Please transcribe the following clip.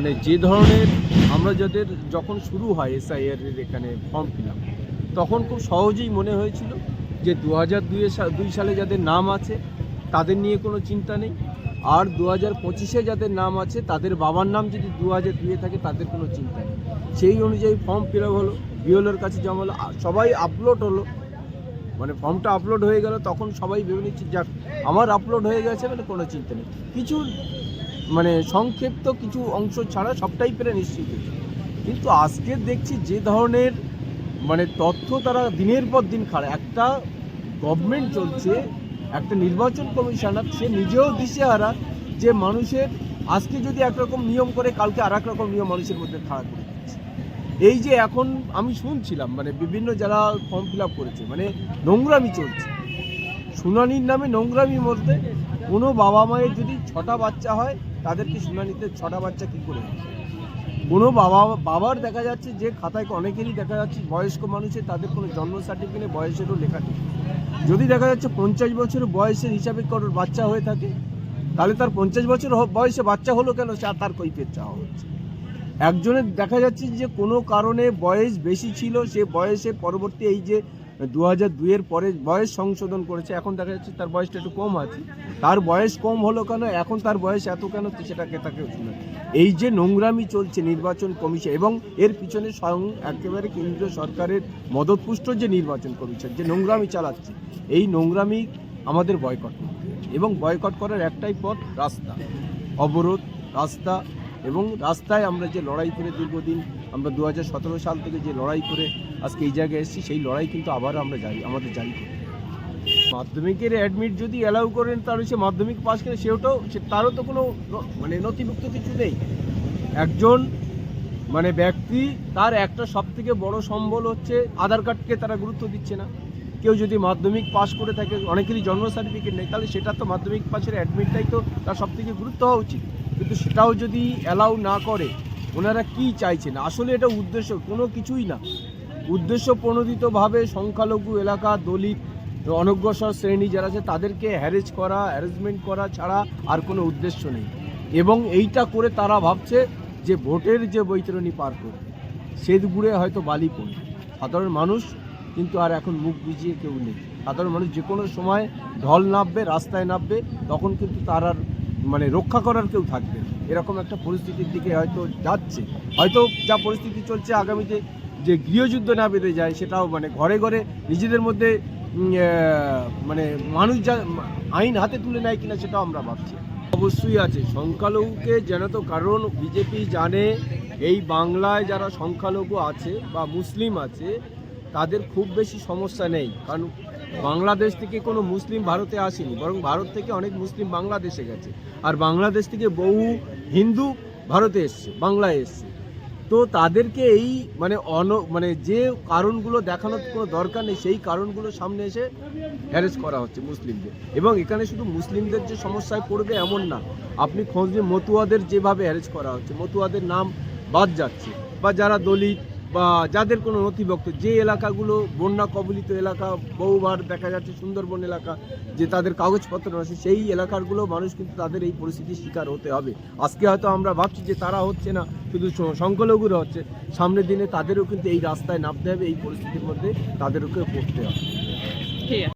মানে যে ধরনের আমরা যাদের যখন শুরু হয় এসআইআর এর এখানে ফর্ম ফিল তখন খুব সহজেই মনে হয়েছিল যে দু হাজার দুই সালে যাদের নাম আছে, তাদের নিয়ে কোনো চিন্তা নেই। আর দু হাজার পঁচিশে যাদের নাম আছে, তাদের বাবার নাম যদি দু হাজার দুয়ে থাকে, তাদের কোনো চিন্তা নেই। সেই অনুযায়ী ফর্ম ফিল আপ হলো বিওলোর কাছে জমা হলো সবাই আপলোড হলো। মানে ফর্মটা আপলোড হয়ে গেল, তখন সবাই ভেবে নিচ্ছে, যাক, আমার আপলোড হয়ে গেছে মানে কোনো চিন্তা নেই। কিছু মানে সংক্ষিপ্ত কিছু অংশ ছাড়া সবটাই পেরে নিশ্চিত। কিন্তু আজকে দেখছি যে ধরনের মানে তথ্য তারা দিনের পর দিন খাড়া একটা গভর্নমেন্ট চলছে, একটা নির্বাচন কমিশনার, সে নিজেও দিশেহারা যে মানুষের আজকে যদি একরকম নিয়ম করে, কালকে আর রকম নিয়ম মানুষের মধ্যে খাড়া করে এই যে এখন আমি শুনছিলাম মানে বিভিন্ন যারা ফর্ম ফিল আপ করেছে মানে নোংরামি চলছে। শুনানির নামে নোংরামির মধ্যে কোনো বাবা মায়ের যদি ছটা বাচ্চা হয় তাদেরকে শুনানিতে ছটা বাচ্চা কী করে কোনো বাবা, বাবার দেখা যাচ্ছে যে খাতায় অনেকেরই দেখা যাচ্ছে বয়স্ক মানুষের, তাদের কোনো জন্ম সার্টিফিকেটে বয়সেরও লেখা নেই। যদি দেখা যাচ্ছে পঞ্চাশ বছর বয়সের হিসাবে কারোর বাচ্চা হয়ে থাকে, তাহলে তার পঞ্চাশ বছর বয়সে বাচ্চা হলো কেন? সে তার কৈফিয়ত চাওয়া হচ্ছে। একজনের দেখা যাচ্ছে যে কোনো কারণে বয়স বেশি ছিল, সে বয়সে পরবর্তী এই যে দু হাজার দুইয়ের পরে বয়স সংশোধন করেছে, এখন দেখা যাচ্ছে তার বয়সটা একটু কম আছে। তার বয়স কম হলো কেন? এখন তার বয়স এত কেন সেটাকে তাকে শুনে? এই যে নোংরামি চলছে নির্বাচন কমিশন এবং এর পিছনে স্বয়ং একেবারে কেন্দ্রীয় সরকারের মদতপুষ্ট যে নির্বাচন কমিশন, যে নোংরামি চালাচ্ছে, এই নোংরামি আমাদের বয়কট এবং বয়কট করার একটাই পথ রাস্তা, অবরোধ, রাস্তা এবং রাস্তায় আমরা যে লড়াই করে দীর্ঘদিন আমরা দু হাজার সতেরো সাল থেকে যে লড়াই করে আজকে এই জায়গায় এসেছি, সেই লড়াই কিন্তু আবার আমরা জারি আমাদের জারি করি মাধ্যমিকের অ্যাডমিট যদি অ্যালাউ করেন, তাহলে সে মাধ্যমিক পাস করে সেটাও, সে, তারও তো কোনো মানে নথিভুক্ত কিছু নেই। একজন মানে ব্যক্তি, তার একটা সব থেকে বড় সম্বল হচ্ছে আধার কার্ডকে তারা গুরুত্ব দিচ্ছে না। কেউ যদি মাধ্যমিক পাশ করে থাকে, অনেকেরই জন্ম সার্টিফিকেট নেই, তাহলে সেটা তো মাধ্যমিক পাশের অ্যাডমিটটাই তো তার সব থেকে গুরুত্ব হওয়া উচিত। কিন্তু সেটাও যদি অ্যালাউ না করে, ওনারা কি চাইছেন? আসলে এটা উদ্দেশ্য, কোনো কিছুই না। উদ্দেশ্য প্রণোদিতভাবে সংখ্যালঘু এলাকা, দলিত, অনগ্রসর শ্রেণি যারা আছে, তাদেরকে হ্যারেজ করা হ্যারেসমেন্ট করা ছাড়া আর কোনো উদ্দেশ্য নেই। এবং এইটা করে তারা ভাবছে যে ভোটের যে বৈতরণী পার করবে শ্বেতগুড়ে হয়তো বালি পড়বে। সাধারণ মানুষ কিন্তু আর এখন মুখ বুঝিয়ে কেউ নেই। সাধারণ মানুষ যে কোনো সময় ঢল নামবে, রাস্তায় নামবে, তখন কিন্তু তার আর মানে রক্ষা করার কেউ থাকবে এরকম একটা পরিস্থিতির দিকে হয়তো যাচ্ছে। হয়তো যা পরিস্থিতি চলছে আগামীতে যে গৃহযুদ্ধ না বেঁধে যায় সেটাও মানে ঘরে ঘরে নিজেদের মধ্যে মানে মানুষ যা, আইন হাতে তুলে নেয় কিনা সেটাও আমরা ভাবছি। অবশ্যই আছে। সংখ্যালঘুকে যেন তো কারণ বিজেপি জানে, এই বাংলায় যারা সংখ্যালঘু আছে বা মুসলিম আছে, তাদের খুব বেশি সমস্যা নেই। কারণ বাংলাদেশ থেকে কোনো মুসলিম ভারতে আসেনি, বরং ভারত থেকে অনেক মুসলিম বাংলাদেশে গেছে। আর বাংলাদেশ থেকে বহু হিন্দু ভারতে এসছে, বাংলায় এসছে। তো তাদেরকে এই মানে অন মানে যে কারণগুলো দেখানোর কোনো দরকার নেই, সেই কারণগুলো সামনে এসে হ্যারেস করা হচ্ছে মুসলিমদের। এবং এখানে শুধু মুসলিমদের যে সমস্যায় পড়বে এমন না, আপনি খোঁজ মতুয়াদের যেভাবে হ্যারেস করা হচ্ছে, মতুয়াদের নাম বাদ যাচ্ছে। বা যারা দলিত বা যাদের কোনো নথিভক্ত, যে এলাকাগুলো বন্যা কবলিত এলাকা, বহুবার দেখা যাচ্ছে সুন্দরবন এলাকা, যে তাদের কাগজপত্র আছে সেই এলাকারগুলো মানুষ কিন্তু তাদের এই পরিস্থিতির শিকার হতে হবে। আজকে হয়তো আমরা ভাবছি যে তারা হচ্ছে না, শুধু সংখ্যালঘুরা হচ্ছে, সামনের দিনে তাদেরও কিন্তু এই রাস্তায় নামতে হবে, এই পরিস্থিতির মধ্যে তাদেরকে পড়তে হবে। ঠিক আছে।